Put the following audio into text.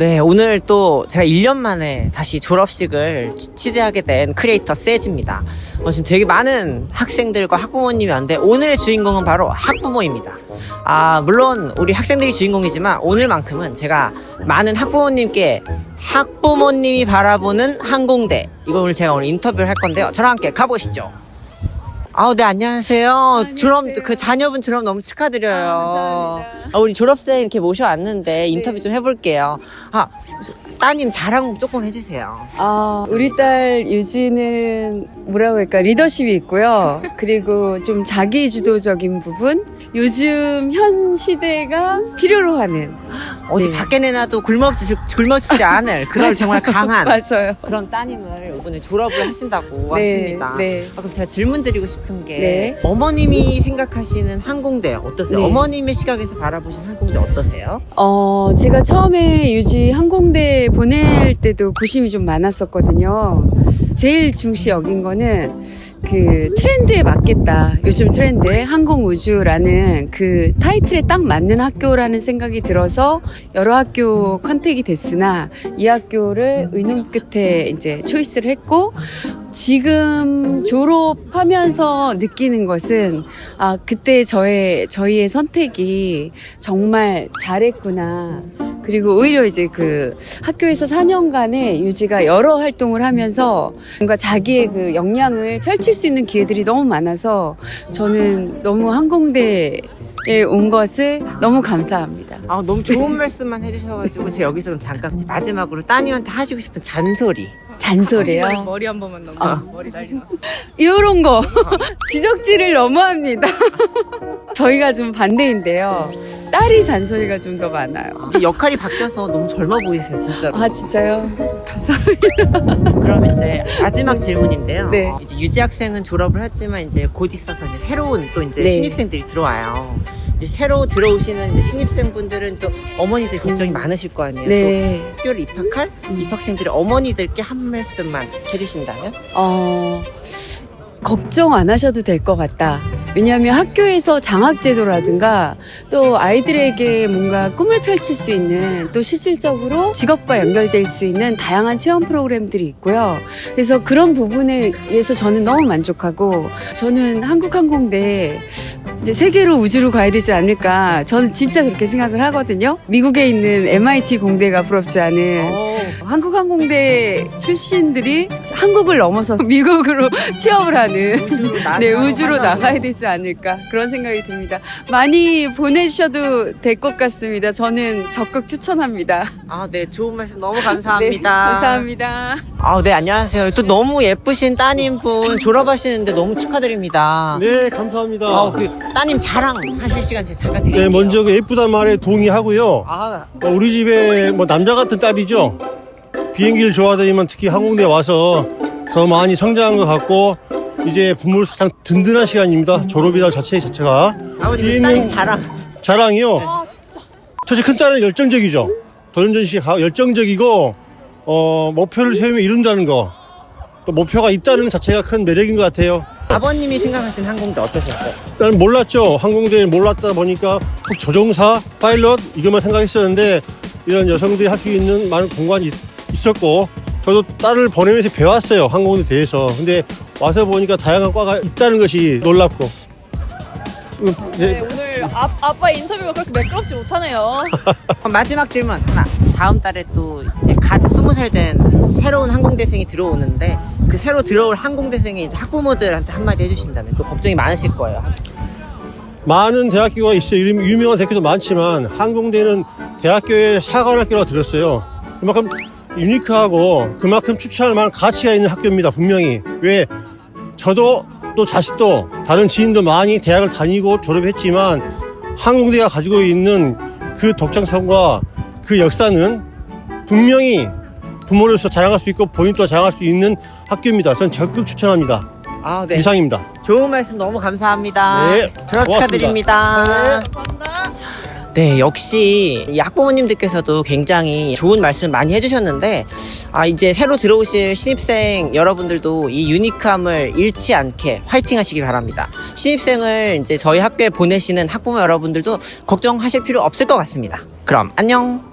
네, 오늘 또 제가 1년 만에 다시 졸업식을 취- 취재하게 된 크리에이터 세즈입니다. 어, 지금 되게 많은 학생들과 학부모님이 왔는데 오늘의 주인공은 바로 학부모입니다. 아, 물론 우리 학생들이 주인공이지만 오늘만큼은 제가 많은 학부모님께 학부모님이 바라보는 항공대 이거 오늘 제가 오늘 인터뷰를 할 건데요. 저랑 함께 가보시죠. 아우, 네, 안녕하세요. 졸업, 그 자녀분 졸업 너무 축하드려요. 아, 감사합니다. 아, 우리 졸업생 이렇게 모셔왔는데 인터뷰 좀 해볼게요. 아, 따님 자랑 조금 해주세요. 아, 우리 딸 유지는 뭐라고 할까 리더십이 있고요. 그리고 좀 자기 주도적인 부분. 요즘 현 시대가 필요로 하는 어디 네. 밖에 내놔도 굶어주지, 굶어주지 않을 그런 정말 강한 맞아요. 그런 따님을 이번에 졸업을 하신다고 네, 하십니다. 네. 아, 그럼 제가 질문 드리고 싶은 게 네. 어머님이 생각하시는 항공대 어떠세요? 네. 어머님의 시각에서 바라보신 항공대 어떠세요? 어, 제가 처음에 유지 항공대 보낼 때도 고심이 좀 많았었거든요. 제일 중시 여긴 거는 그 트렌드에 맞겠다. 요즘 트렌드에 항공우주라는 그 타이틀에 딱 맞는 학교라는 생각이 들어서 여러 학교 컨택이 됐으나 이 학교를 의논 끝에 이제 초이스를 했고 지금 졸업하면서 느끼는 것은 아 그때 저의 저희의 선택이 정말 잘했구나. 그리고 오히려 이제 그 학교에서 4년간의 유지가 여러 활동을 하면서 뭔가 자기의 그 역량을 펼칠 수 있는 기회들이 너무 많아서 저는 너무 항공대 에온 것을 너무 감사합니다. 아, 너무 좋은 말씀만 해주셔가지고 제가 여기서 그럼 잠깐 마지막으로 따님한테 하시고 싶은 잔소리. 잔소리요. 머리, 머리 한 번만 넘겨 아. 머리 났어 이런 거 지적질을 너무합니다. 저희가 좀 반대인데요. 딸이 잔소리가 좀 더 많아요. 아, 역할이 바뀌어서 너무 젊어 보이세요, 진짜로. 아 진짜요? 감사합니다. 그러면 이제 마지막 질문인데요. 네. 어, 이제 유지 학생은 졸업을 했지만 이제 곧 있어서 이제 새로운 또 이제 네. 신입생들이 들어와요. 이제 새로 들어오시는 이제 신입생분들은 또 어머니들 걱정이 많으실 거 아니에요. 네. 또 학교를 입학할 음. 입학생들의 어머니들께 한 말씀만 해주신다면? 어 걱정 안 하셔도 될 것 같다. 왜냐하면 학교에서 장학제도라든가 또 아이들에게 뭔가 꿈을 펼칠 수 있는 또 실질적으로 직업과 연결될 수 있는 다양한 체험 프로그램들이 있고요. 그래서 그런 부분에 의해서 저는 너무 만족하고 저는 한국항공대 이제 세계로 우주로 가야 되지 않을까 저는 진짜 그렇게 생각을 하거든요. 미국에 있는 MIT 공대가 부럽지 않은 어, 한국항공대 출신들이 한국을 넘어서 미국으로 취업을 하는 우주로 나네 우주로 나가야 되지 않을까 그런 생각이 듭니다. 많이 보내주셔도 될 것 같습니다. 저는 적극 추천합니다. 아, 네, 좋은 말씀 너무 네, 감사합니다. 감사합니다. 아, 네, 안녕하세요. 또 너무 예쁘신 따님분 졸업하시는데 너무 축하드립니다. 네, 감사합니다. 아, 그 따님 자랑 하실 시간 제가 잠깐 드릴게요. 네, 먼저 그 예쁘단 말에 동의하고요. 아, 어, 우리 집에 뭐 남자 같은 딸이죠. 비행기를 좋아하더니만 특히 항공대 와서 더 많이 성장한 것 같고 이제 부모로서 가장 든든한 시간입니다. 졸업이라는 자체 자체가 따님 있는 자랑. 자랑이요. 저희 큰 딸은 열정적이죠. 도전전 씨 열정적이고 어, 목표를 세우면 이룬다는 거. 또 목표가 있다는 자체가 큰 매력인 것 같아요. 아버님이 생각하신 항공대 어떠셨어요? 나는 몰랐죠. 항공대를 몰랐다 보니까 꼭 조종사, 파일럿 이것만 생각했었는데 이런 여성들이 할 수 있는 많은 공간이 있- 있었고 저도 딸을 보내면서 배웠어요. 항공대 대해서. 근데 와서 보니까 다양한 과가 있다는 것이 놀랍고. 음, 이제 네, 오늘 아, 아빠의 인터뷰가 그렇게 매끄럽지 못하네요 마지막 질문 하나. 다음 달에 또 이제 갓 스무 살 된 새로운 항공대생이 들어오는데 그 새로 들어올 항공대생의 이제 학부모들한테 한마디 해주신다면 또 걱정이 많으실 거예요. 많은 대학교가 있어요. 유명한 대학교도 많지만 항공대는 대학교의 사관학교라고 들었어요. 그만큼 유니크하고 그만큼 추천할 만한 가치가 있는 학교입니다. 분명히. 왜 저도 또 자식도 다른 지인도 많이 대학을 다니고 졸업했지만 항공대가 가지고 있는 그 독창성과 그 역사는 분명히 부모로서 자랑할 수 있고 본인도 자랑할 수 있는 학교입니다. 전 적극 추천합니다. 아, 네. 이상입니다. 좋은 말씀 너무 감사합니다. 네, 졸업 고맙습니다. 축하드립니다. 네, 역시 이 학부모님들께서도 굉장히 좋은 말씀 많이 해주셨는데, 아, 이제 새로 들어오실 신입생 여러분들도 이 유니크함을 잃지 않게 화이팅 하시기 바랍니다. 신입생을 이제 저희 학교에 보내시는 학부모 여러분들도 걱정하실 필요 없을 것 같습니다. 그럼 안녕!